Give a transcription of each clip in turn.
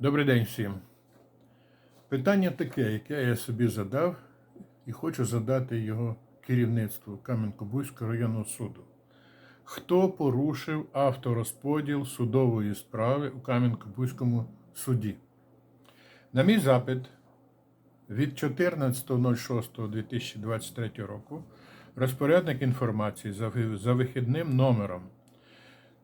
Добрий день всім. Питання таке, яке я собі задав, і хочу задати його керівництву Кам'янко-Бузького районного суду. Хто порушив авторозподіл судової справи у Кам'янко-Бузькому суді? На мій запит від 14.06.2023 року розпорядник інформації за вихідним номером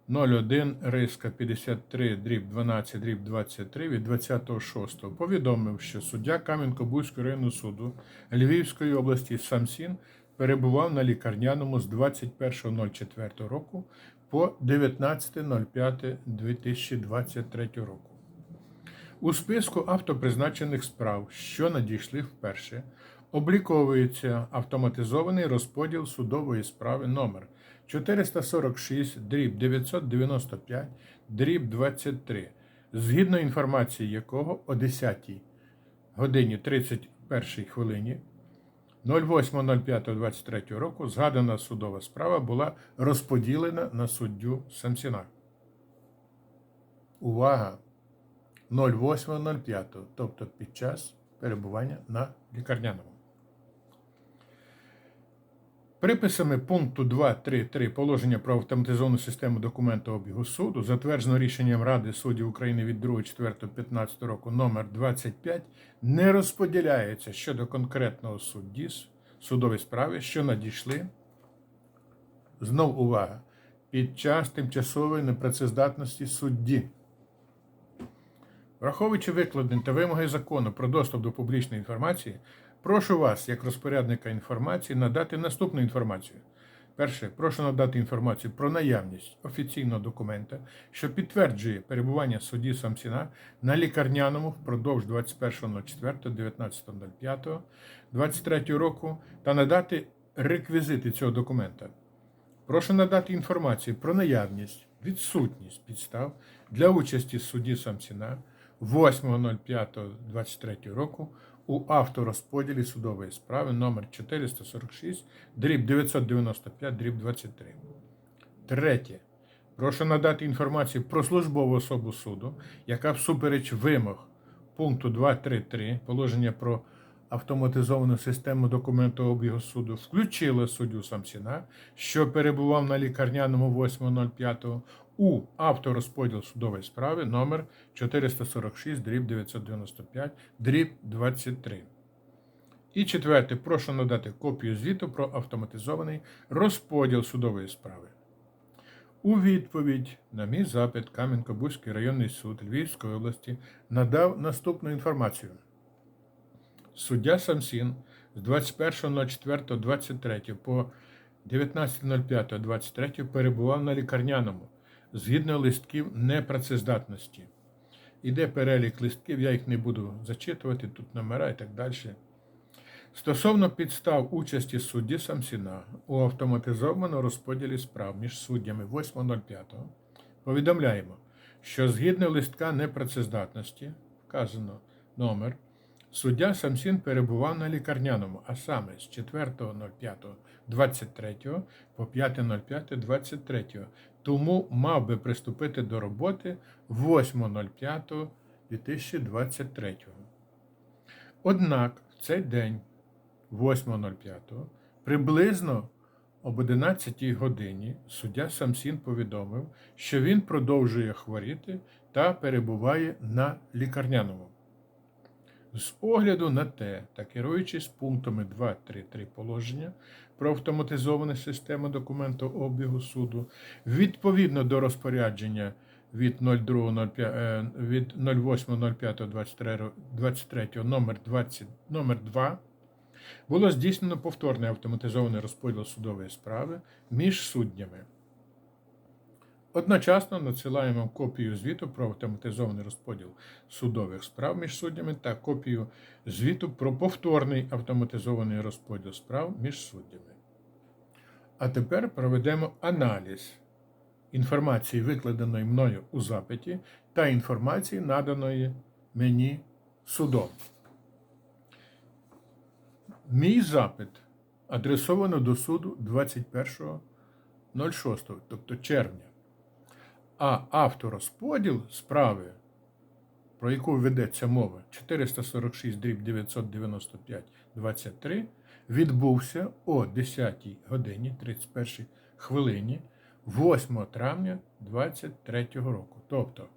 01 риска 53 дріб 12 дріб 23 від 26 повідомив, що суддя Кам'янко-Бузького районного суду Львівської області Самсін перебував на лікарняному з 21.04 року по 19.05.2023 року. У списку автопризначених справ, що надійшли вперше, обліковується автоматизований розподіл судової справи номер 446 дріб 995 дріб 23, згідно інформації якого о 10 годині 31 хвилині 08.05.23 року згадана судова справа була розподілена на суддю Самсіна. Увага! 08.05, тобто під час перебування на лікарняному. Приписами пункту 2.3.3 положення про автоматизовану систему документообігу суду, затверджено рішенням Ради суддів України від 2.4.15 року номер 25, не розподіляється щодо конкретного судді с- судової справи, що надійшли. Знов увага! Під час тимчасової непрацездатності судді. Враховуючи викладені та вимоги закону про доступ до публічної інформації, прошу вас, як розпорядника інформації, надати наступну інформацію. Перше, прошу надати інформацію про наявність офіційного документа, що підтверджує перебування судді Самсіна на лікарняному впродовж 21.04.19.05.23 року та надати реквізити цього документа. Прошу надати інформацію про наявність, відсутність підстав для участі судді Самсіна 8.05.23 року у авторозподілі судової справи номер 446 дріб 995 дріб 23. Третє. Прошу надати інформацію про службову особу суду, яка всупереч вимог пункту 2.3.3 положення про автоматизовану систему документообігу суду включила суддю Самсіна, що перебував на лікарняному 8.05 у авторозподіл судової справи номер 446 дріб 995 дріб 23. І четверте, прошу надати копію звіту про автоматизований розподіл судової справи. У відповідь на мій запит Кам'янко-Бузький районний суд Львівської області надав наступну інформацію. Суддя Самсін з 21.04.23 по 19.05.23 перебував на лікарняному згідно листків непрацездатності. Іде перелік листків, я їх не буду зачитувати, тут номера і так далі. Стосовно підстав участі судді Самсіна у автоматизованому розподілі справ між суддями 8.05 повідомляємо, що згідно листка непрацездатності, вказано номер, суддя Самсін перебував на лікарняному, а саме з 4.05.23 по 5.05.23, тому мав би приступити до роботи 8.05.2023. Однак в цей день 8.05 приблизно об 11 годині суддя Самсін повідомив, що він продовжує хворіти та перебуває на лікарняному. З огляду на те та керуючись пунктами 2.3.3 положення про автоматизовану систему документообігу суду, відповідно до розпорядження від 02.05, е, від 08.05.23 номер 20 номер 2 було здійснено повторний автоматизований розподіл судової справи між суддями. Одночасно надсилаємо копію звіту про автоматизований розподіл судових справ між суддями та копію звіту про повторний автоматизований розподіл справ між суддями. А тепер проведемо аналіз інформації, викладеної мною у запиті, та інформації, наданої мені судом. Мій запит адресовано до суду 21.06, тобто червня. А авторозподіл справи про яку ведеться мова 446 дріб 995 23, відбувся о 10 годині 31 хвилині 8 травня 23 року. Тобто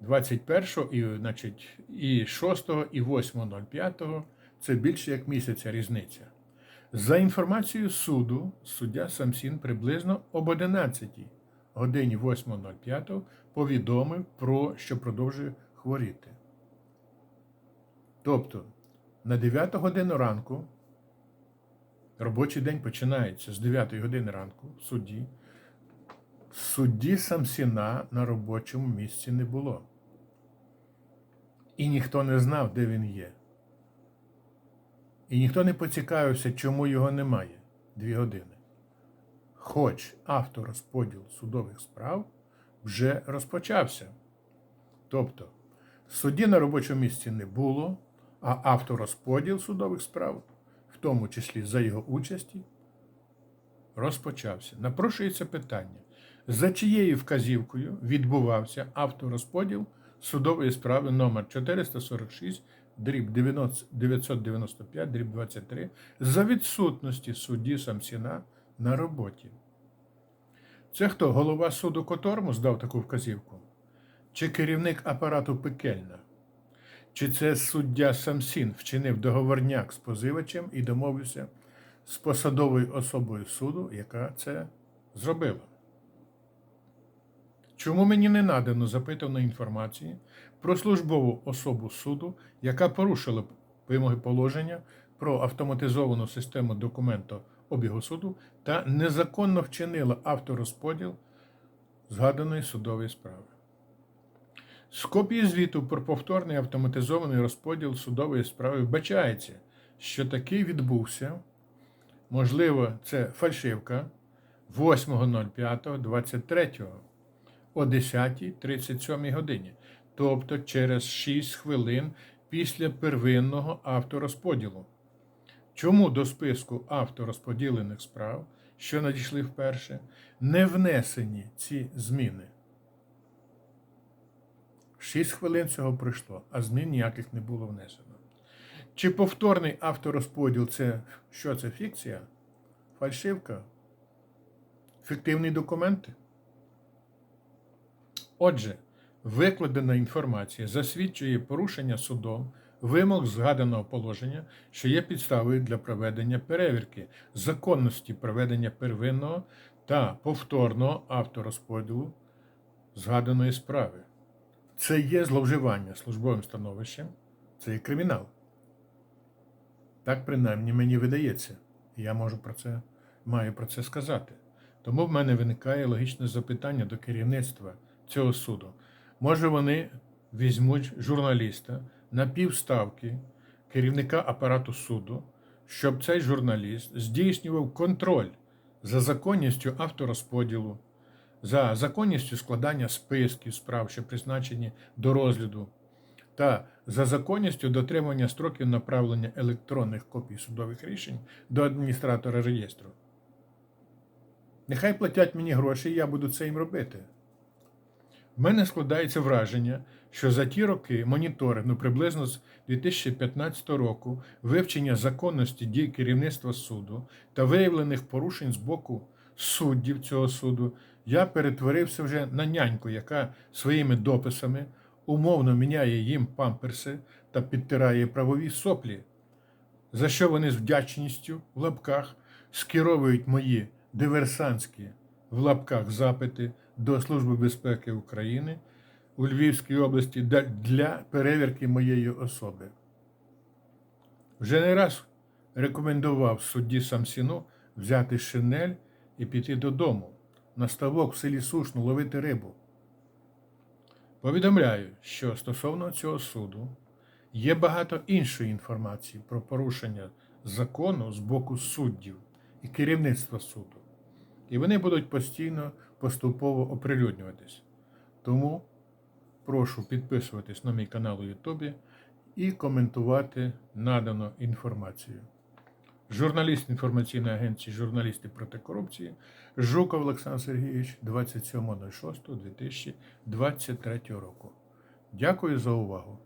21 і, значить, і 6 і 8.05 це більше як місяця різниця. За інформацією суду, суддя Самсін приблизно об 11 годині 8.05 повідомив про що продовжує хворіти. Тобто на 9 годину ранку робочий день починається з 9 години ранку в суді. Судді Самсіна на робочому місці не було. І ніхто не знав, де він є. І ніхто не поцікавився, чому його немає дві години. Хоч авторозподіл судових справ вже розпочався. Тобто, судді на робочому місці не було, а авторозподіл судових справ, в тому числі за його участі, розпочався. Напрошується питання, за чиєю вказівкою відбувався авторозподіл судової справи номер 446 дріб 995 дріб 23 за відсутності судді Самсіна на роботі. Це хто голова суду Котормус дав таку вказівку? Чи керівник апарату Пекельна? Чи це суддя Самсін вчинив договорняк з позивачем і домовився з посадовою особою суду, яка це зробила? Чому мені не надано запитаної інформації про службову особу суду, яка порушила вимоги положення про автоматизовану систему документообігу суду та незаконно вчинила авторозподіл згаданої судової справи? З копії звіту про повторний автоматизований розподіл судової справи вбачається, що такий відбувся. Можливо, це фальшивка 8.05.23 о 10.37 годині, тобто через 6 хвилин після первинного авторозподілу. Чому до списку авторозподілених справ, що надійшли вперше, не внесені ці зміни? 6 хвилин цього пройшло, а змін ніяких не було внесено. Чи повторний авторозподіл це що це фікція? Фальшивка? Фіктивні документи? Отже, викладена інформація засвідчує порушення судом вимог згаданого положення, що є підставою для проведення перевірки законності проведення первинного та повторного авторозподілу згаданої справи. Це є зловживання службовим становищем, це є кримінал. Так принаймні мені видається. і Я можу про це, маю про це сказати. Тому в мене виникає логічне запитання до керівництва цього суду. Може, вони візьмуть журналіста на півставки керівника апарату суду, щоб цей журналіст здійснював контроль за законністю авторозподілу, за законністю складання списків справ, що призначені до розгляду, та за законністю дотримання строків направлення електронних копій судових рішень до адміністратора реєстру. Нехай платять мені гроші, і я буду це їм робити. В мене складається враження, що за ті роки моніторингу ну, приблизно з 2015 року вивчення законності дій керівництва суду та виявлених порушень з боку суддів цього суду я перетворився вже на няньку, яка своїми дописами умовно міняє їм памперси та підтирає правові соплі, за що вони з вдячністю в лапках скеровують мої диверсантські в лапках запити до Служби безпеки України у Львівській області для перевірки моєї особи. Вже не раз рекомендував судді Самсіну взяти шинель і піти додому на ставок в селі Сушну ловити рибу. Повідомляю, що стосовно цього суду є багато іншої інформації про порушення закону з боку суддів і керівництва суду. І вони будуть постійно поступово оприлюднюватись. Тому прошу підписуватись на мій канал у Ютубі і коментувати надану інформацію. Журналіст інформаційної агенції Журналісти проти корупції Жуков Олександр Сергійович 27.06.2023 року. Дякую за увагу.